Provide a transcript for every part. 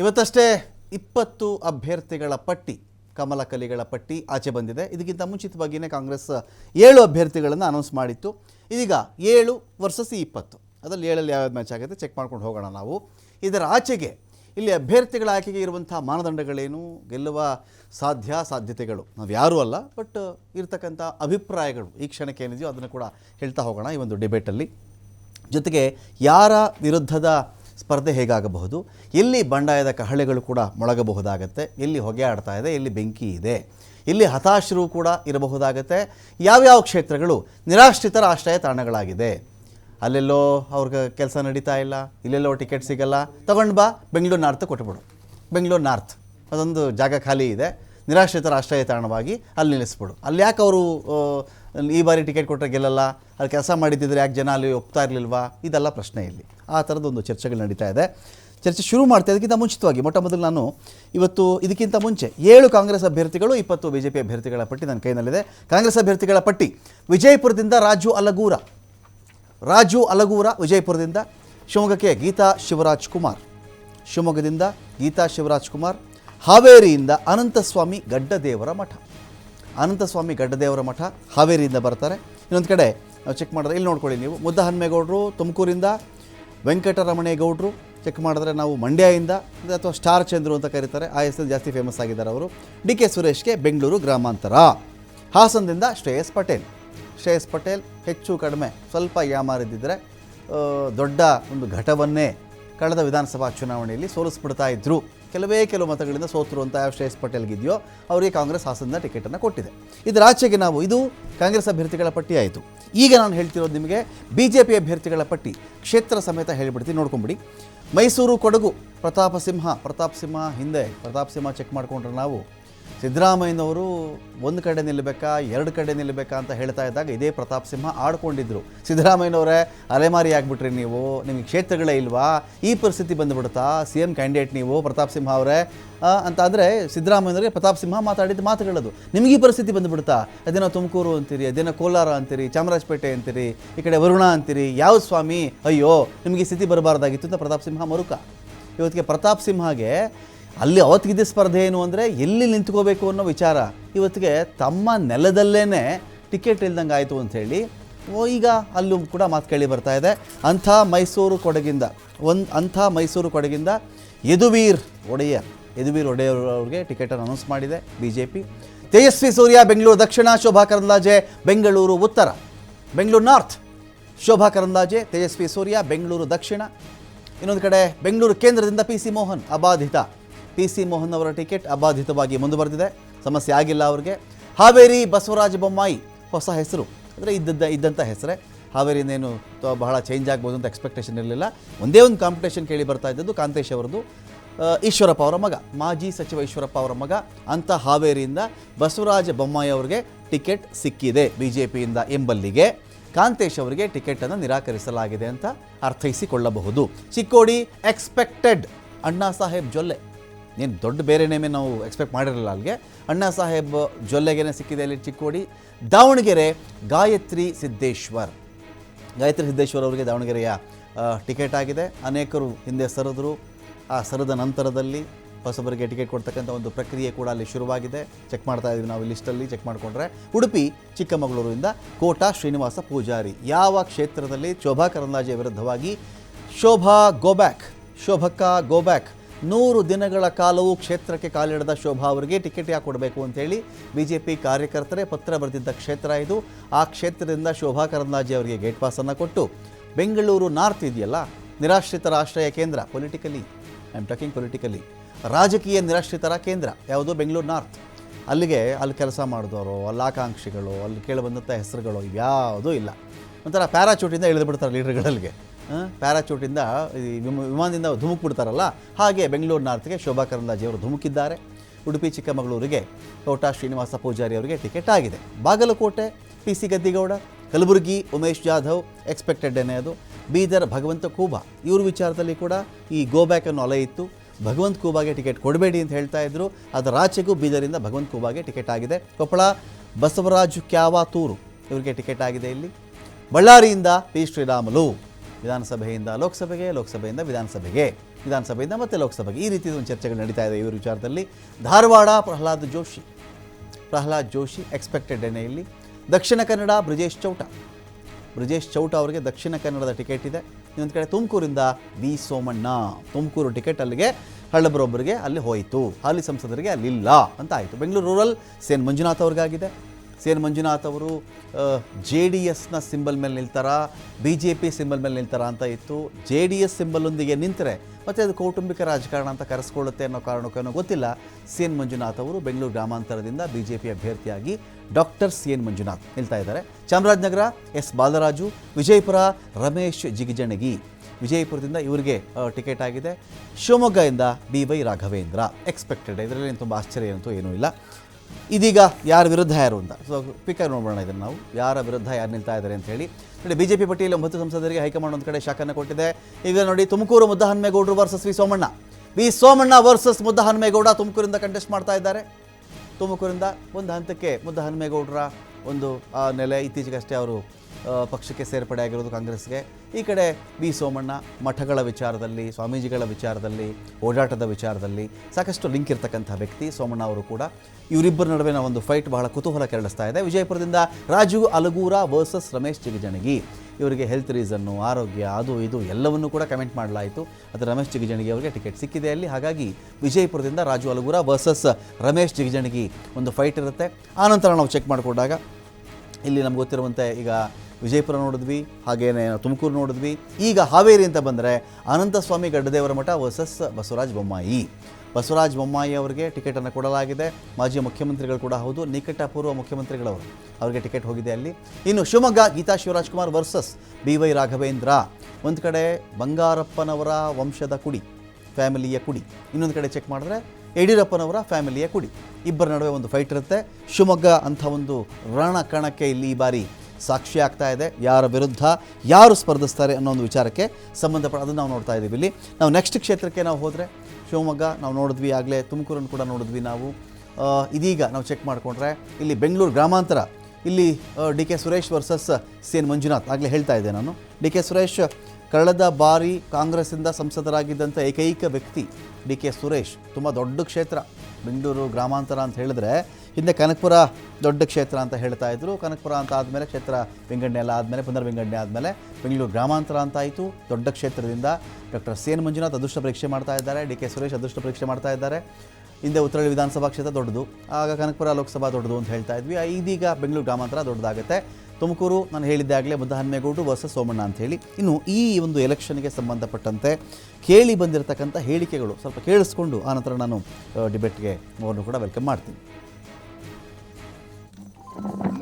ಇವತ್ತಷ್ಟೇ ಇಪ್ಪತ್ತು ಅಭ್ಯರ್ಥಿಗಳ ಪಟ್ಟಿ, ಕಮಲ ಕಲಿಗಳ ಪಟ್ಟಿ ಆಚೆ ಬಂದಿದೆ. ಇದಕ್ಕಿಂತ ಮುಂಚಿತವಾಗಿಯೇ ಕಾಂಗ್ರೆಸ್ ಏಳು ಅಭ್ಯರ್ಥಿಗಳನ್ನು ಅನೌನ್ಸ್ ಮಾಡಿತ್ತು. ಇದೀಗ ಏಳು ವರ್ಸಸ್ ಇಪ್ಪತ್ತು. ಅದರಲ್ಲಿ ಏಳಲ್ಲಿ ಯಾವ್ಯಾವ ಮ್ಯಾಚ್ ಆಗುತ್ತೆ ಚೆಕ್ ಮಾಡ್ಕೊಂಡು ಹೋಗೋಣ ನಾವು. ಇದರ ಆಚೆಗೆ ಇಲ್ಲಿ ಅಭ್ಯರ್ಥಿಗಳ ಆಯ್ಕೆಗೆ ಇರುವಂಥ ಮಾನದಂಡಗಳೇನು? ಗೆಲ್ಲುವ ಸಾಧ್ಯ, ಸಾಧ್ಯತೆಗಳು. ನಾವು ಯಾರೂ ಅಲ್ಲ ಬಟ್ ಇರ್ತಕ್ಕಂಥ ಅಭಿಪ್ರಾಯಗಳು. ಈ ಕ್ಷಣಕ್ಕೆ ಏನಿದೆಯೋ ಅದನ್ನು ಕೂಡ ಹೇಳ್ತಾ ಹೋಗೋಣ ಈ ಒಂದು ಡಿಬೇಟಲ್ಲಿ ಜೊತೆಗೆ ಯಾರ ವಿರುದ್ಧದ ಸ್ಪರ್ಧೆ ಹೇಗಾಗಬಹುದು? ಎಲ್ಲಿ ಬಂಡಾಯದ ಕಹಳೆಗಳು ಕೂಡ ಮೊಳಗಬಹುದಾಗತ್ತೆ? ಎಲ್ಲಿ ಹೊಗೆ ಆಡ್ತಾ ಇದೆ? ಎಲ್ಲಿ ಬೆಂಕಿ ಇದೆ? ಇಲ್ಲಿ ಹತಾಶರು ಕೂಡ ಇರಬಹುದಾಗತ್ತೆ? ಯಾವ್ಯಾವ ಕ್ಷೇತ್ರಗಳು ನಿರಾಶ್ರಿತರ ಆಶ್ರಯ ತಾಣಗಳಾಗಿದೆ? ಅಲ್ಲೆಲ್ಲೋ ಅವ್ರಿಗೆ ಕೆಲಸ ನಡೀತಾ ಇಲ್ಲ. ಇಲ್ಲೆಲ್ಲೋ ಟಿಕೆಟ್ ಸಿಗಲ್ಲ. ತಗೊಂಡು ಬಾ. ಬೆಂಗಳೂರು ನಾರ್ತ್ ಕೊಟ್ಬಿಡು ಬೆಂಗಳೂರು ನಾರ್ತ್. ಅದೊಂದು ಜಾಗ ಖಾಲಿ ಇದೆ. ನಿರಾಶ್ರಿತರ ಆಶ್ರಯ ತಾಣವಾಗಿ ಅಲ್ಲಿ ನಿಲ್ಲಿಸ್ಬಿಡು. ಅಲ್ಲಿ ಯಾಕೆ ಅವರು ಈ ಬಾರಿ ಟಿಕೆಟ್ ಕೊಟ್ಟರೆ ಗೆಲ್ಲಲ್ಲ, ಅಲ್ಲಿ ಕೆಲಸ ಮಾಡಿದ್ದಿದ್ರೆ ಯಾಕೆ ಜನ ಅಲ್ಲಿ ಒಪ್ತಾ ಇರಲಿಲ್ವಾ? ಇದೆಲ್ಲ ಪ್ರಶ್ನೆ ಇಲ್ಲಿ. ಆ ಥರದ್ದೊಂದು ಚರ್ಚೆಗಳು ನಡೀತಾ ಇದೆ. ಚರ್ಚೆ ಶುರು ಮಾಡ್ತಾ ಅದಕ್ಕಿಂತ ಮುಂಚಿತವಾಗಿ, ಮೊಟ್ಟ ಮೊದಲು ನಾನು ಇವತ್ತು ಇದಕ್ಕಿಂತ ಮುಂಚೆ ಏಳು ಕಾಂಗ್ರೆಸ್ ಅಭ್ಯರ್ಥಿಗಳು, ಇಪ್ಪತ್ತು ಬಿ ಜೆ ಪಿ ಅಭ್ಯರ್ಥಿಗಳ ಪಟ್ಟಿ ನನ್ನ ಕೈನಲ್ಲಿದೆ ಕಾಂಗ್ರೆಸ್ ಅಭ್ಯರ್ಥಿಗಳ ಪಟ್ಟಿ, ವಿಜಯಪುರದಿಂದ ರಾಜು ಅಲಗೂರ. ರಾಜು ಅಲಗೂರ ವಿಜಯಪುರದಿಂದ ಶಿವಮೊಗ್ಗಕ್ಕೆ ಗೀತಾ ಶಿವರಾಜ್ ಕುಮಾರ್. ಶಿವಮೊಗ್ಗದಿಂದ ಗೀತಾ ಶಿವರಾಜ್ ಕುಮಾರ್. ಹಾವೇರಿಯಿಂದ ಅನಂತಸ್ವಾಮಿ ಗಡ್ಡದೇವರ ಮಠ. ಅನಂತಸ್ವಾಮಿ ಗಡ್ಡದೇವರ ಮಠ ಹಾವೇರಿಯಿಂದ ಬರ್ತಾರೆ. ಇನ್ನೊಂದು ಕಡೆ ನಾವು ಚೆಕ್ ಮಾಡಿದ್ರೆ, ಇಲ್ಲಿ ನೋಡ್ಕೊಳ್ಳಿ ನೀವು, ಮುದ್ದಹನ್ಮೇಗೌಡರು, ತುಮಕೂರಿಂದ ವೆಂಕಟರಮಣೇಗೌಡರು ಚೆಕ್ ಮಾಡಿದ್ರೆ ನಾವು ಮಂಡ್ಯದಿಂದ ಅಥವಾ ಸ್ಟಾರ್ ಚಂದ್ರು ಅಂತ ಕರೀತಾರೆ. ಆ ಹೆಸರು ಜಾಸ್ತಿ ಫೇಮಸ್ ಆಗಿದ್ದಾರೆ ಅವರು. ಡಿ ಕೆ ಸುರೇಶ್ಗೆ ಬೆಂಗಳೂರು ಗ್ರಾಮಾಂತರ. ಹಾಸನದಿಂದ ಶ್ರೇಯಸ್ ಪಟೇಲ್. ಶ್ರೇಯಸ್ ಪಟೇಲ್ ಹೆಚ್ಚು ಕಡಿಮೆ, ಸ್ವಲ್ಪ ಯಾಮಾರಿದ್ದಿದ್ದರೆ ದೊಡ್ಡ ಒಂದು ಘಟವನ್ನೇ ಕಳೆದ ವಿಧಾನಸಭಾ ಚುನಾವಣೆಯಲ್ಲಿ ಸೋಲಿಸ್ಬಿಡ್ತಾ ಇದ್ರು. ಕೆಲವೇ ಕೆಲವು ಮತಗಳಿಂದ ಸೋತರು ಅಂತ ಶ್ರೇಯಸ್ ಪಟೇಲ್ಗಿದೆಯೋ ಅವರಿಗೆ ಕಾಂಗ್ರೆಸ್ ಹಾಸನದ ಟಿಕೆಟನ್ನು ಕೊಟ್ಟಿದೆ. ಇದರ ಆಚೆಗೆ ನಾವು ಇದು ಕಾಂಗ್ರೆಸ್ ಅಭ್ಯರ್ಥಿಗಳ ಪಟ್ಟಿ ಆಯಿತು. ಈಗ ನಾನು ಹೇಳ್ತಿರೋದು ನಿಮಗೆ ಬಿ ಜೆ ಪಿ ಅಭ್ಯರ್ಥಿಗಳ ಪಟ್ಟಿ. ಕ್ಷೇತ್ರ ಸಮೇತ ಹೇಳಿಬಿಡ್ತೀನಿ, ನೋಡ್ಕೊಂಬಿಡಿ. ಮೈಸೂರು ಕೊಡಗು, ಪ್ರತಾಪ ಸಿಂಹ, ಪ್ರತಾಪ್ ಸಿಂಹ ಹಿಂದೆ, ಪ್ರತಾಪ್ ಸಿಂಹ ಚೆಕ್ ಮಾಡಿಕೊಂಡ್ರೆ ನಾವು. ಸಿದ್ದರಾಮಯ್ಯನವರು ಒಂದು ಕಡೆ ನಿಲ್ಲಬೇಕಾ, ಎರಡು ಕಡೆ ನಿಲ್ಲಬೇಕಾ ಅಂತ ಹೇಳ್ತಾ ಇದ್ದಾಗ ಇದೇ ಪ್ರತಾಪ್ ಸಿಂಹ ಆಡ್ಕೊಂಡಿದ್ರು. ಸಿದ್ದರಾಮಯ್ಯನವರೇ, ಅಲೆಮಾರಿ ಆಗಿಬಿಟ್ರಿ ನೀವು, ನಿಮಗೆ ಕ್ಷೇತ್ರಗಳೇ ಇಲ್ವಾ? ಈ ಪರಿಸ್ಥಿತಿ ಬಂದುಬಿಡುತ್ತಾ? ಸಿ ಎಂ ಕ್ಯಾಂಡಿಡೇಟ್ ನೀವು, ಪ್ರತಾಪ್ ಸಿಂಹ ಅವರೇ? ಅಂತ ಅಂದರೆ ಸಿದ್ದರಾಮಯ್ಯನವರಿಗೆ ಪ್ರತಾಪ್ ಸಿಂಹ ಮಾತಾಡಿದ ಮಾತುಗಳದು. ನಿಮಗೆ ಈ ಪರಿಸ್ಥಿತಿ ಬಂದುಬಿಡುತ್ತಾ? ಅದೇನೋ ತುಮಕೂರು ಅಂತೀರಿ, ಅದೇನೋ ಕೋಲಾರ ಅಂತೀರಿ, ಚಾಮರಾಜಪೇಟೆ ಅಂತೀರಿ, ಈ ಕಡೆ ವರುಣ ಅಂತೀರಿ ಯಾವ ಸ್ವಾಮಿ? ಅಯ್ಯೋ, ನಿಮಗೆ ಸ್ಥಿತಿ ಬರಬಾರ್ದಾಗಿತ್ತು ಅಂತ ಪ್ರತಾಪ್ ಸಿಂಹ ಮರುಕ. ಇವತ್ತಿಗೆ ಪ್ರತಾಪ್ ಸಿಂಹಗೆ ಅಲ್ಲಿ ಅವತ್ತಿಗಿದ್ದ ಸ್ಪರ್ಧೆ ಏನು ಅಂದರೆ ಎಲ್ಲಿ ನಿಂತ್ಕೋಬೇಕು ಅನ್ನೋ ವಿಚಾರ. ಇವತ್ತಿಗೆ ತಮ್ಮ ನೆಲದಲ್ಲೇ ಟಿಕೆಟ್ ಇಲ್ದಂಗೆ ಆಯಿತು ಅಂಥೇಳಿ ಓ, ಈಗ ಅಲ್ಲೂ ಕೂಡ ಮಾತು ಕೇಳಿ ಬರ್ತಾ ಇದೆ. ಅಂಥ ಮೈಸೂರು ಕೊಡಗಿಂದ, ಒಂದು ಅಂಥ ಮೈಸೂರು ಕೊಡಗಿಂದ ಯದುವೀರ್ ಒಡೆಯರ್ ಯದುವೀರ್ ಒಡೆಯರ್ ಅವ್ರಿಗೆ ಟಿಕೆಟನ್ನು ಅನೌನ್ಸ್ ಮಾಡಿದೆ B J P Tejasvi Surya, Bengaluru ದಕ್ಷಿಣ, ಶೋಭಾ ಕರಂದ್ಲಾಜೆ, ಬೆಂಗಳೂರು ಉತ್ತರ. ಬೆಂಗಳೂರು ನಾರ್ತ್, ಶೋಭಾ ಕರಂದ್ಲಾಜೆ, ತೇಜಸ್ವಿ ಸೂರ್ಯ, ಬೆಂಗಳೂರು ದಕ್ಷಿಣ. ಇನ್ನೊಂದು ಕಡೆ ಬೆಂಗಳೂರು ಕೇಂದ್ರದಿಂದ ಪಿ ಸಿ ಮೋಹನ್ ಅಬಾಧಿತ. ಪಿ ಸಿ ಮೋಹನ್ ಅವರ ಟಿಕೆಟ್ ಅಬಾಧಿತವಾಗಿ ಮುಂದುವರೆದಿದೆ. ಸಮಸ್ಯೆ ಆಗಿಲ್ಲ ಅವರಿಗೆ. ಹಾವೇರಿ ಬಸವರಾಜ ಬೊಮ್ಮಾಯಿ ಹೊಸ ಹೆಸರು. ಅಂದರೆ ಇದ್ದದ್ದ ಇದ್ದಂಥ ಹೆಸರೇ. ಹಾವೇರಿನೇನು ತ- ಬಹಳ ಚೇಂಜ್ ಆಗ್ಬೋದು ಅಂತ ಎಕ್ಸ್ಪೆಕ್ಟೇಷನ್ ಇರಲಿಲ್ಲ. ಒಂದೇ ಒಂದು ಕಾಂಪಿಟೇಷನ್ ಕೇಳಿ ಬರ್ತಾ ಇದ್ದದ್ದು ಕಾಂತೇಶ್ ಅವರದ್ದು. ಈಶ್ವರಪ್ಪ ಅವರ ಮಗ, ಮಾಜಿ ಸಚಿವ ಈಶ್ವರಪ್ಪ ಅವರ ಮಗ. ಅಂತ ಹಾವೇರಿಯಿಂದ ಬಸವರಾಜ ಬೊಮ್ಮಾಯಿ ಅವರಿಗೆ ಟಿಕೆಟ್ ಸಿಕ್ಕಿದೆ ಬಿ ಜೆ ಪಿಯಿಂದ ಎಂಬಲ್ಲಿಗೆ. ಕಾಂತೇಶ್ ಅವರಿಗೆ ಟಿಕೆಟನ್ನು ನಿರಾಕರಿಸಲಾಗಿದೆ ಅಂತ ಅರ್ಥೈಸಿಕೊಳ್ಳಬಹುದು. ಚಿಕ್ಕೋಡಿ ಎಕ್ಸ್ಪೆಕ್ಟೆಡ್ ಅಣ್ಣಾ ಸಾಹೇಬ್ ಜೊಲ್ಲೆ. ಏನು ದೊಡ್ಡ ಬೇರೆ ನೇಮೇ ನಾವು ಎಕ್ಸ್ಪೆಕ್ಟ್ ಮಾಡಿರಲಿಲ್ಲ ಅಲ್ಲಿಗೆ ಅಣ್ಣಾ ಸಾಹೇಬ್ ಜೊಲ್ಲೆಗೇನೆ ಸಿಕ್ಕಿದೆ ಅಲ್ಲಿ ಚಿಕ್ಕೋಡಿ. ದಾವಣಗೆರೆ, ಗಾಯತ್ರಿ ಸಿದ್ದೇಶ್ವರ್. ಗಾಯತ್ರಿ ಸಿದ್ದೇಶ್ವರ್ ಅವರಿಗೆ ದಾವಣಗೆರೆಯ ಟಿಕೆಟ್ ಆಗಿದೆ. ಅನೇಕರು ಹಿಂದೆ ಸರಿದ್ರು. ಆ ಸರದ ನಂತರದಲ್ಲಿ ಹೊಸಬರಿಗೆ ಟಿಕೆಟ್ ಕೊಡ್ತಕ್ಕಂಥ ಒಂದು ಪ್ರಕ್ರಿಯೆ ಕೂಡ ಅಲ್ಲಿ ಶುರುವಾಗಿದೆ. ಚೆಕ್ ಮಾಡ್ತಾ ಇದ್ದೀವಿ ನಾವು ಲಿಸ್ಟಲ್ಲಿ ಚೆಕ್ ಮಾಡಿಕೊಂಡ್ರೆ. ಉಡುಪಿ, ಚಿಕ್ಕಮಗಳೂರಿಂದ ಕೋಟಾ ಶ್ರೀನಿವಾಸ ಪೂಜಾರಿ. ಯಾವ ಕ್ಷೇತ್ರದಲ್ಲಿ ಶೋಭಾ ಕರಂದಾಜೆಯ ವಿರುದ್ಧವಾಗಿ ಶೋಭಾ ಗೋಬ್ಯಾಕ್ ಶೋಭಕ್ಕ ಗೋಬ್ಯಾಕ್ ನೂರು ದಿನಗಳ ಕಾಲವೂ ಕ್ಷೇತ್ರಕ್ಕೆ ಕಾಲಿಡದ ಶೋಭಾ ಅವರಿಗೆ ಟಿಕೆಟ್ ಯಾಕೆ ಕೊಡಬೇಕು ಅಂತೇಳಿ ಬಿ ಜೆ ಪಿ ಕಾರ್ಯಕರ್ತರೇ ಪತ್ರ ಬರೆದಿದ್ದ ಕ್ಷೇತ್ರ ಇದು. ಆ ಕ್ಷೇತ್ರದಿಂದ ಶೋಭಾ ಕರಂದಾಜಿ ಅವರಿಗೆ ಗೇಟ್ ಪಾಸನ್ನು ಕೊಟ್ಟು ಬೆಂಗಳೂರು ನಾರ್ತ್ ಇದೆಯಲ್ಲ, ನಿರಾಶ್ರಿತರ ಆಶ್ರಯ ಕೇಂದ್ರ politically I am talking politically ರಾಜಕೀಯ ನಿರಾಶ್ರಿತರ ಕೇಂದ್ರ, ಯಾವುದು? ಬೆಂಗಳೂರು ನಾರ್ತ್. ಅಲ್ಲಿಗೆ ಅಲ್ಲಿ ಕೆಲಸ ಮಾಡಿದವರು, ಅಲ್ಲಿ ಆಕಾಂಕ್ಷಿಗಳು, ಅಲ್ಲಿ ಕೇಳಿಬಂದಂಥ ಹೆಸರುಗಳು ಇವ್ಯಾವುದೂ ಇಲ್ಲ. ಒಂಥರ ಪ್ಯಾರಾಚೂಟಿಂದ ಇಳಿದು ಬಿಡ್ತಾರೆ ಲೀಡರ್ಗಳಲ್ಲಿಗೆ ಪ್ಯಾರಾಚೂಟಿಂದ ವಿಮಾನದಿಂದ ಧುಮುಕ್ ಬಿಡ್ತಾರಲ್ಲ ಹಾಗೆ ಬೆಂಗಳೂರು ನಾರ್ತ್ಗೆ ಶೋಭಾ ಕರಂದಾಜಿಯವರು ಧುಮುಕಿದ್ದಾರೆ. ಉಡುಪಿ, ಚಿಕ್ಕಮಗಳೂರಿಗೆ ಕೋಟಾ ಶ್ರೀನಿವಾಸ ಪೂಜಾರಿ ಅವರಿಗೆ ಟಿಕೆಟ್ ಆಗಿದೆ. Bagalkote, P C Gaddigowda, Kalaburagi, Umesh Jadhav, expected ಅದು ಬೀದರ್, ಭಗವಂತ ಕೂಬಾ. ಇವ್ರ ವಿಚಾರದಲ್ಲಿ ಕೂಡ ಈ ಗೋಬ್ಯಾಕ್ ಅನ್ನೋ ಅಲೆ ಇತ್ತು. ಭಗವಂತ ಕೂಬಾಗೆ ಟಿಕೆಟ್ ಕೊಡಬೇಡಿ ಅಂತ ಹೇಳ್ತಾ ಇದ್ರು. ಅದರ ಆಚೆಗೂ ಬೀದರಿಂದ ಭಗವಂತ ಕೂಬಾಗೆ ಟಿಕೆಟ್ ಆಗಿದೆ. ಕೊಪ್ಪಳ, ಬಸವರಾಜು ಕ್ಯಾವಾತೂರು. ಇವರಿಗೆ ಟಿಕೆಟ್ ಆಗಿದೆ ಇಲ್ಲಿ. ಬಳ್ಳಾರಿಯಿಂದ ಪಿ ಶ್ರೀರಾಮುಲು. ವಿಧಾನಸಭೆಯಿಂದ, ಲೋಕಸಭೆಗೆ, ಲೋಕಸಭೆಯಿಂದ ವಿಧಾನಸಭೆಗೆ, ವಿಧಾನಸಭೆಯಿಂದ ಮತ್ತೆ ಲೋಕಸಭೆಗೆ. ಈ ರೀತಿಯ ಒಂದು ಚರ್ಚೆಗಳು ನಡೀತಾ ಇದೆ ಇವ್ರ ವಿಚಾರದಲ್ಲಿ. ಧಾರವಾಡ, ಪ್ರಹ್ಲಾದ್ ಜೋಶಿ ಪ್ರಹ್ಲಾದ್ ಜೋಶಿ ಎಕ್ಸ್ಪೆಕ್ಟೆಡ್ ಎಣ್ಣೆಯಲ್ಲಿ. ದಕ್ಷಿಣ ಕನ್ನಡ, ಬ್ರಿಜೇಶ್ ಚೌಟ. ಬ್ರಿಜೇಶ್ ಚೌಟ ಅವರಿಗೆ ದಕ್ಷಿಣ ಕನ್ನಡದ ಟಿಕೆಟ್ ಇದೆ. ಇನ್ನೊಂದು ಕಡೆ ತುಮಕೂರಿಂದ ವಿ ಸೋಮಣ್ಣ. ತುಮಕೂರು ಟಿಕೆಟ್ ಅಲ್ಲಿಗೆ ಹಳ್ಳಬರೊಬ್ಬರಿಗೆ ಅಲ್ಲಿ ಹೋಯಿತು. ಹಾಲಿ ಸಂಸದರಿಗೆ ಅಲ್ಲಿಲ್ಲ ಅಂತ ಆಯಿತು. Bengaluru rural C N Manjunath ಅವ್ರಿಗಾಗಿದೆ. C N Manjunath ಅವರು ಜೆ ಡಿ ಎಸ್ನ ಸಿಂಬಲ್ ಮೇಲೆ ನಿಲ್ತಾರಾ, ಬಿ ಜೆ ಪಿ ಸಿಂಬಲ್ ಮೇಲೆ ನಿಲ್ತಾರಾ ಅಂತ ಇತ್ತು. ಜೆ ಡಿ ಎಸ್ ಸಿಂಬಲೊಂದಿಗೆ ನಿಂತರೆ ಮತ್ತೆ ಅದು ಕೌಟುಂಬಿಕ ರಾಜಕಾರಣ ಅಂತ ಕರೆಸ್ಕೊಳ್ಳುತ್ತೆ ಅನ್ನೋ ಕಾರಣಕ್ಕೇನೋ ಗೊತ್ತಿಲ್ಲ. ಸಿ ಎನ್ ಮಂಜುನಾಥ್ ಅವರು ಬೆಂಗಳೂರು ಗ್ರಾಮಾಂತರದಿಂದ ಬಿ ಜೆ ಪಿ ಅಭ್ಯರ್ಥಿಯಾಗಿ ಡಾಕ್ಟರ್ ಸಿ ಎನ್ ಮಂಜುನಾಥ್ ನಿಲ್ತಾ ಇದ್ದಾರೆ. ಚಾಮರಾಜನಗರ ಎಸ್. ಬಾಲರಾಜು, ವಿಜಯಪುರ ರಮೇಶ್ ಜಿಗಿಜಣಗಿ. ವಿಜಯಪುರದಿಂದ ಇವರಿಗೆ ಟಿಕೆಟ್ ಆಗಿದೆ. ಶಿವಮೊಗ್ಗದಿಂದ ಬಿ ವೈ ರಾಘವೇಂದ್ರ. ಎಕ್ಸ್ಪೆಕ್ಟೆಡ್ ಇದರಲ್ಲಿ ತುಂಬ ಆಶ್ಚರ್ಯ ಅಂತೂ ಏನೂ ಇಲ್ಲ. ಇದೀಗ ಯಾರ ವಿರುದ್ಧ ಯಾರು ಅಂತ? ಸೊ ಪಿಕರ್ ನೋಡೋಣ ಇದನ್ನು ನಾವು. ಯಾರ ವಿರುದ್ಧ ಯಾರು ನಿಲ್ತಾ ಇದ್ದಾರೆ ಅಂತ ಹೇಳಿ. ನೋಡಿ ಬಿ ಜೆ ಪಿ ಪಟ್ಟಿಯಲ್ಲಿ ಒಂಬತ್ತು ಸಂಸದರಿಗೆ ಹೈಕಮಾಂಡ್ ಒಂದು ಕಡೆ ಶಾಖನ ಕೊಟ್ಟಿದೆ. ಈಗ ನೋಡಿ Tumakuru ಮುದ್ದಹನುಮೇಗೌಡರು versus V Somanna. V Somanna versus Muddahanumegowda ತುಮಕೂರಿಂದ contest ಮಾಡ್ತಾ ಇದ್ದಾರೆ. ತುಮಕೂರಿಂದ ಒಂದು ಹಂತಕ್ಕೆ ಮುದ್ದಹನುಮೇಗೌಡರ ಒಂದು ಆ, ನೆಲೆ ಇತ್ತೀಚೆಗಷ್ಟೇ ಅವರು ಪಕ್ಷಕ್ಕೆ ಸೇರ್ಪಡೆ ಆಗಿರೋದು ಕಾಂಗ್ರೆಸ್ಗೆ. ಈ ಕಡೆ ಬಿ ಸೋಮಣ್ಣ ಮಠಗಳ ವಿಚಾರದಲ್ಲಿ, ಸ್ವಾಮೀಜಿಗಳ ವಿಚಾರದಲ್ಲಿ, ಓಡಾಟದ ವಿಚಾರದಲ್ಲಿ ಸಾಕಷ್ಟು ಲಿಂಕ್ ಇರ್ತಕ್ಕಂಥ ವ್ಯಕ್ತಿ ಸೋಮಣ್ಣ ಅವರು ಕೂಡ. ಇವರಿಬ್ಬರ ನಡುವೆ ಒಂದು ಫೈಟ್ ಬಹಳ ಕುತೂಹಲ ಕೆರಳಿಸ್ತಾ ಇದೆ. ವಿಜಯಪುರದಿಂದ ರಾಜು ಅಲಗೂರ ವರ್ಸಸ್ ರಮೇಶ್ ಜಿಗಜಣಗಿ ಇವರಿಗೆ ಹೆಲ್ತ್ ರೀಸನ್ನು ಆರೋಗ್ಯ, ಅದು ಇದು ಎಲ್ಲವನ್ನೂ ಕೂಡ ಕಮೆಂಟ್ ಮಾಡಲಾಯಿತು. ಅದು ರಮೇಶ್ ಜಿಗಜಣಗಿ ಅವರಿಗೆ ಟಿಕೆಟ್ ಸಿಕ್ಕಿದೆ ಅಲ್ಲಿ. ಹಾಗಾಗಿ ವಿಜಯಪುರದಿಂದ ರಾಜು ಅಲಗೂರ ವರ್ಸಸ್ ರಮೇಶ್ ಜಿಗಜಣಗಿ ಒಂದು ಫೈಟ್ ಇರುತ್ತೆ. ಆನಂತರ ನಾವು ಚೆಕ್ ಮಾಡಿಕೊಂಡಾಗ ಇಲ್ಲಿ ನಮ್ಗೆ ಗೊತ್ತಿರುವಂತೆ ಈಗ ವಿಜಯಪುರ ನೋಡಿದ್ವಿ, ಹಾಗೇನೆ ತುಮಕೂರು ನೋಡಿದ್ವಿ. ಈಗ ಹಾವೇರಿ ಅಂತ ಬಂದರೆ ಅನಂತಸ್ವಾಮಿ ಗಡ್ಡದೇವರ ಮಠ ವರ್ಸಸ್ ಬಸವರಾಜ ಬೊಮ್ಮಾಯಿ. ಬಸವರಾಜ ಬೊಮ್ಮಾಯಿ ಅವರಿಗೆ ಟಿಕೆಟನ್ನು ಕೊಡಲಾಗಿದೆ. ಮಾಜಿ ಮುಖ್ಯಮಂತ್ರಿಗಳು ಕೂಡ ಹೌದು, ನಿಕಟಪೂರ್ವ ಮುಖ್ಯಮಂತ್ರಿಗಳವರು ಅವರಿಗೆ ಟಿಕೆಟ್ ಹೋಗಿದೆ ಅಲ್ಲಿ. ಇನ್ನು Shivamogga Geetha Shivarajkumar versus B Y Raghavendra. ಒಂದು ಕಡೆ ಬಂಗಾರಪ್ಪನವರ ವಂಶದ ಕುಡಿ, ಫ್ಯಾಮಿಲಿಯ ಕುಡಿ. ಇನ್ನೊಂದು ಕಡೆ ಚೆಕ್ ಮಾಡಿದ್ರೆ ಯಡಿಯೂರಪ್ಪನವರ ಫ್ಯಾಮಿಲಿಯ ಕುಡಿ. ಇಬ್ಬರ ನಡುವೆ ಒಂದು ಫೈಟ್ ಇರುತ್ತೆ. ಶಿವಮೊಗ್ಗ ಅಂಥ ಒಂದು ರಣಕಣಕ್ಕೆ ಇಲ್ಲಿ ಈ ಬಾರಿ ಸಾಕ್ಷಿ ಆಗ್ತಾ ಇದೆ. ಯಾರ ವಿರುದ್ಧ ಯಾರು ಸ್ಪರ್ಧಿಸ್ತಾರೆ ಅನ್ನೋ ಒಂದು ವಿಚಾರಕ್ಕೆ ಸಂಬಂಧಪಟ್ಟ ಅದನ್ನು ನಾವು ನೋಡ್ತಾ ಇದ್ದೀವಿ ಇಲ್ಲಿ. ನಾವು ನೆಕ್ಸ್ಟ್ ಕ್ಷೇತ್ರಕ್ಕೆ ನಾವು ಹೋದರೆ ಶಿವಮೊಗ್ಗ, ನಾವು ನೋಡಿದ್ವಿ ಆಗಲೇ, ತುಮಕೂರನ್ನು ಕೂಡ ನೋಡಿದ್ವಿ ನಾವು. ಇದೀಗ ನಾವು ಚೆಕ್ ಮಾಡಿಕೊಂಡ್ರೆ ಇಲ್ಲಿ ಬೆಂಗಳೂರು ಗ್ರಾಮಾಂತರ, ಇಲ್ಲಿ D K Suresh versus C N Manjunath ಆಗಲೇ ಹೇಳ್ತಾ ಇದ್ದೆ ನಾನು. ಡಿ ಕೆ ಸುರೇಶ್, ಕಳೆದ ಬಾರಿ ಕಾಂಗ್ರೆಸ್ಸಿಂದ ಸಂಸದರಾಗಿದ್ದಂಥ ಏಕೈಕ ವ್ಯಕ್ತಿ ಡಿ ಕೆ ಸುರೇಶ್, ತುಂಬ ದೊಡ್ಡ ಕ್ಷೇತ್ರ. ಬೆಂಗಳೂರು ಗ್ರಾಮಾಂತರ ಅಂತ ಹೇಳಿದ್ರೆ ಹಿಂದೆ ಕನಕಪುರ ದೊಡ್ಡ ಕ್ಷೇತ್ರ ಅಂತ ಹೇಳ್ತಾ ಇದ್ರು. ಕನಕಪುರ ಅಂತ ಆದಮೇಲೆ ಕ್ಷೇತ್ರ ವಿಂಗಡಣೆ ಎಲ್ಲ ಆದಮೇಲೆ ಪುನರ್ವಿಂಗಡಣೆ ಆದಮೇಲೆ, ಬೆಂಗಳೂರು ಗ್ರಾಮಾಂತರ ಅಂತ ಆಯಿತು. ದೊಡ್ಡ ಕ್ಷೇತ್ರದಿಂದ ಡಾಕ್ಟರ್ ಸಿ ಎನ್ ಮಂಜುನಾಥ್ ಅದೃಷ್ಟ ಪರೀಕ್ಷೆ ಮಾಡ್ತಾ ಇದ್ದಾರೆ, ಡಿ ಕೆ ಸುರೇಶ್ ಅದೃಷ್ಟ ಪರೀಕ್ಷೆ ಮಾಡ್ತಾ ಇದ್ದಾರೆ. ಹಿಂದೆ ಉತ್ತರಳ್ಳಿ ವಿಧಾನಸಭಾ ಕ್ಷೇತ್ರ ದೊಡ್ಡದು. ಆಗ ಕನಕಪುರ ಲೋಕಸಭಾ ದೊಡ್ಡದು ಅಂತ ಹೇಳ್ತಾ ಇದ್ವಿ. ಇದೀಗ ಬೆಂಗಳೂರು ಗ್ರಾಮಾಂತರ ದೊಡ್ಡದಾಗುತ್ತೆ. ತುಮಕೂರು ನಾನು ಹೇಳಿದ್ದಾಗಲೇ ಮುದ್ದಹನ್ಮೇಗೌಡು ವರ್ಸ ಸೋಮಣ್ಣ ಅಂತ ಹೇಳಿ. ಇನ್ನು ಈ ಒಂದು ಎಲೆಕ್ಷನ್ಗೆ ಸಂಬಂಧಪಟ್ಟಂತೆ ಕೇಳಿ ಬಂದಿರತಕ್ಕಂಥ ಹೇಳಿಕೆಗಳು ಸ್ವಲ್ಪ ಕೇಳಿಸ್ಕೊಂಡು ಆನಂತರ ನಾನು ಡಿಬೇಟ್ಗೆ ಅವರನ್ನು ಕೂಡ ವೆಲ್ಕಮ್ ಮಾಡ್ತೀನಿ.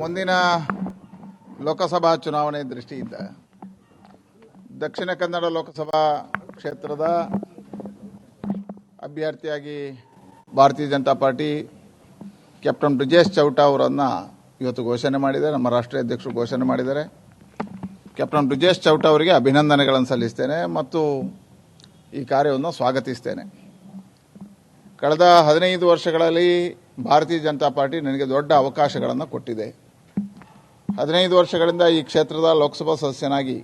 ಮುಂದಿನ ಲೋಕಸಭಾ ಚುನಾವಣೆ ದೃಷ್ಟಿಯಿಂದ ದಕ್ಷಿಣ ಕನ್ನಡ ಲೋಕಸಭಾ ಕ್ಷೇತ್ರದ ಅಭ್ಯರ್ಥಿಯಾಗಿ ಭಾರತೀಯ ಜನತಾ ಪಾರ್ಟಿ ಕ್ಯಾಪ್ಟನ್ ಬ್ರಿಜೇಶ್ ಚೌಟ ಅವರನ್ನು ಇವತ್ತು ಘೋಷಣೆ ಮಾಡಿದ್ದಾರೆ. ನಮ್ಮ ರಾಷ್ಟ್ರೀಯ ಅಧ್ಯಕ್ಷರು ಘೋಷಣೆ ಮಾಡಿದ್ದಾರೆ. ಕ್ಯಾಪ್ಟನ್ ಬ್ರಿಜೇಶ್ ಚೌಟ ಅವರಿಗೆ ಅಭಿನಂದನೆಗಳನ್ನು ಸಲ್ಲಿಸ್ತೇನೆ ಮತ್ತು ಈ ಕಾರ್ಯವನ್ನು ಸ್ವಾಗತಿಸ್ತೇನೆ. ಕಳೆದ ಹದಿನೈದು ವರ್ಷಗಳಲ್ಲಿ ಭಾರತೀಯ ಜನತಾ ಪಾರ್ಟಿ ನನಗೆ ದೊಡ್ಡ ಅವಕಾಶಗಳನ್ನು ಕೊಟ್ಟಿದೆ. ಹದಿನೈದು ವರ್ಷಗಳಿಂದ ಈ ಕ್ಷೇತ್ರದ ಲೋಕಸಭಾ ಸದಸ್ಯನಾಗಿ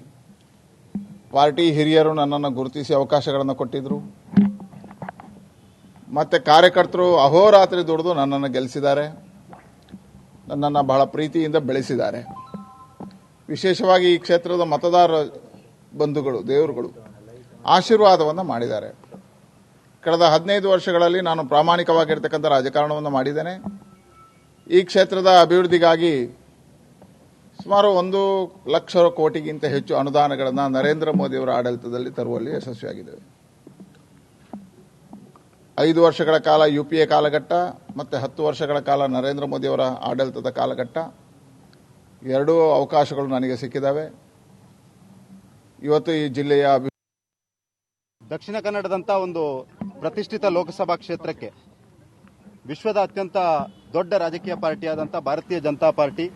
ಪಾರ್ಟಿ ಹಿರಿಯರು ನನ್ನನ್ನು ಗುರುತಿಸಿ ಅವಕಾಶಗಳನ್ನು ಕೊಟ್ಟಿದ್ದರು ಮತ್ತೆ ಕಾರ್ಯಕರ್ತರು ಅಹೋರಾತ್ರಿ ದುಡಿದು ನನ್ನನ್ನು ಗೆಲ್ಲಿಸಿದ್ದಾರೆ. ನನ್ನನ್ನು ಬಹಳ ಪ್ರೀತಿಯಿಂದ ಬೆಳೆಸಿದ್ದಾರೆ. ವಿಶೇಷವಾಗಿ ಈ ಕ್ಷೇತ್ರದ ಮತದಾರ ಬಂಧುಗಳು, ದೇವರುಗಳು ಆಶೀರ್ವಾದವನ್ನು ಮಾಡಿದ್ದಾರೆ. ಕಳೆದ ಹದಿನೈದು ವರ್ಷಗಳಲ್ಲಿ ನಾನು ಪ್ರಾಮಾಣಿಕವಾಗಿರ್ತಕ್ಕಂಥ ರಾಜಕಾರಣವನ್ನು ಮಾಡಿದ್ದೇನೆ. ಈ ಕ್ಷೇತ್ರದ ಅಭಿವೃದ್ಧಿಗಾಗಿ ಸುಮಾರು ಒಂದು ಲಕ್ಷ ಕೋಟಿಗಿಂತ ಹೆಚ್ಚು ಅನುದಾನಗಳನ್ನು ನರೇಂದ್ರ ಮೋದಿಯವರ ಆಡಳಿತದಲ್ಲಿ ತರುವಲ್ಲಿ ಯಶಸ್ವಿಯಾಗಿದ್ದೇವೆ. ಐದು ವರ್ಷಗಳ ಕಾಲ ಯು ಪಿ ಎ ಕಾಲಘಟ್ಟ ಮತ್ತು ಹತ್ತು ವರ್ಷಗಳ ಕಾಲ ನರೇಂದ್ರ ಮೋದಿಯವರ ಆಡಳಿತದ ಕಾಲಘಟ್ಟ. ಎರಡೂ ಅವಕಾಶಗಳು ನನಗೆ ಸಿಕ್ಕಿದ್ದಾವೆ ಇವತ್ತು ಈ ಜಿಲ್ಲೆಯ ದಕ್ಷಿಣ ಕನ್ನಡದಂಥ ಒಂದು ಪ್ರತಿಷ್ಠಿತ ಲೋಕಸಭಾ ಕ್ಷೇತ್ರಕ್ಕೆ, ವಿಶ್ವದ ಅತ್ಯಂತ ದೊಡ್ಡ ರಾಜಕೀಯ ಪಾರ್ಟಿಯಾದಂಥ ಭಾರತೀಯ ಜನತಾ ಪಾರ್ಟಿ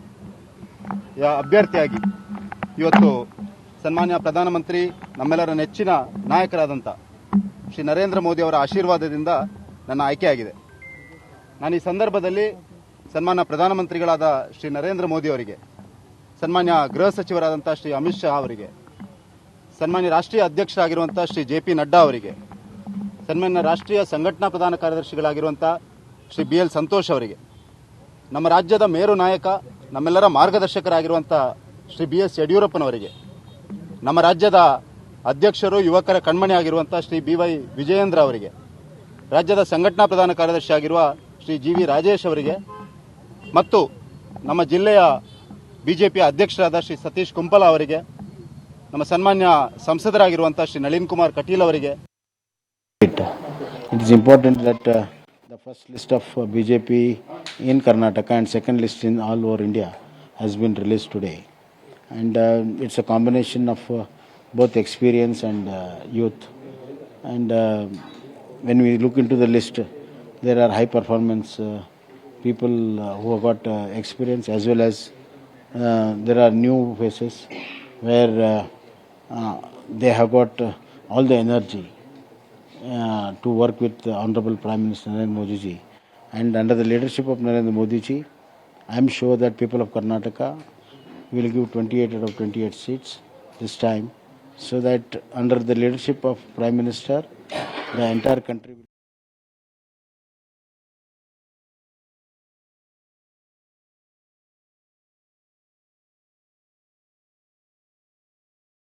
ಅಭ್ಯರ್ಥಿಯಾಗಿ ಇವತ್ತು ಸನ್ಮಾನ್ಯ ಪ್ರಧಾನಮಂತ್ರಿ ನಮ್ಮೆಲ್ಲರ ನೆಚ್ಚಿನ ನಾಯಕರಾದಂಥ ಶ್ರೀ ನರೇಂದ್ರ ಮೋದಿ ಅವರ ಆಶೀರ್ವಾದದಿಂದ ನನ್ನ ಆಯ್ಕೆಯಾಗಿದೆ. ನಾನು ಈ ಸಂದರ್ಭದಲ್ಲಿ ಸನ್ಮಾನ್ಯ ಪ್ರಧಾನಮಂತ್ರಿಗಳಾದ ಶ್ರೀ ನರೇಂದ್ರ ಮೋದಿ ಅವರಿಗೆ, ಸನ್ಮಾನ್ಯ ಗೃಹ ಸಚಿವರಾದಂಥ ಶ್ರೀ ಅಮಿತ್ ಶಾ ಅವರಿಗೆ, ಸನ್ಮಾನ್ಯ ರಾಷ್ಟ್ರೀಯ ಅಧ್ಯಕ್ಷರಾಗಿರುವಂಥ ಶ್ರೀ ಜೆ ಪಿ ನಡ್ಡಾ ಅವರಿಗೆ, ಸನ್ಮಾನ್ಯ ರಾಷ್ಟ್ರೀಯ ಸಂಘಟನಾ ಪ್ರಧಾನ ಕಾರ್ಯದರ್ಶಿಗಳಾಗಿರುವಂಥ ಶ್ರೀ ಬಿ ಎಲ್ ಸಂತೋಷ್ ಅವರಿಗೆ, ನಮ್ಮ ರಾಜ್ಯದ ಮೇರು ನಾಯಕ ನಮ್ಮೆಲ್ಲರ ಮಾರ್ಗದರ್ಶಕರಾಗಿರುವಂಥ ಶ್ರೀ ಬಿ ಎಸ್ ಯಡಿಯೂರಪ್ಪನವರಿಗೆ, ನಮ್ಮ ರಾಜ್ಯದ ಅಧ್ಯಕ್ಷರು, ಯುವಕರ ಕಣ್ಮಣಿ ಆಗಿರುವಂಥ ಶ್ರೀ ಬಿ ವೈ ವಿಜಯೇಂದ್ರ ಅವರಿಗೆ, ರಾಜ್ಯದ ಸಂಘಟನಾ ಪ್ರಧಾನ ಕಾರ್ಯದರ್ಶಿ ಆಗಿರುವ ಶ್ರೀ ಜಿ ವಿ ರಾಜೇಶ್ ಅವರಿಗೆ, ಮತ್ತು ನಮ್ಮ ಜಿಲ್ಲೆಯ ಬಿಜೆಪಿಯ ಅಧ್ಯಕ್ಷರಾದ ಶ್ರೀ ಸತೀಶ್ ಕುಂಪಲ ಅವರಿಗೆ, ನಮ್ಮ ಸನ್ಮಾನ್ಯ ಸಂಸದರಾಗಿರುವಂಥ ಶ್ರೀ ನಳಿನ್ ಕುಮಾರ್ ಕಟೀಲ್ ಅವರಿಗೆ. It is important that first list of uh, BJP in Karnataka and second list in all over India has been released today. And uh, it's a combination of uh, both experience and uh, youth. And uh, when we look into the list, there are high performance uh, people uh, who have got uh, experience as well as uh, there are new faces where uh, uh, they have got uh, all the energy Uh, to work with the Honorable Prime Minister Narendra Modi ji. And under the leadership of Narendra Modi ji, I am sure that people of Karnataka will give 28 out of 28 seats this time, so that under the leadership of Prime Minister, the entire country will.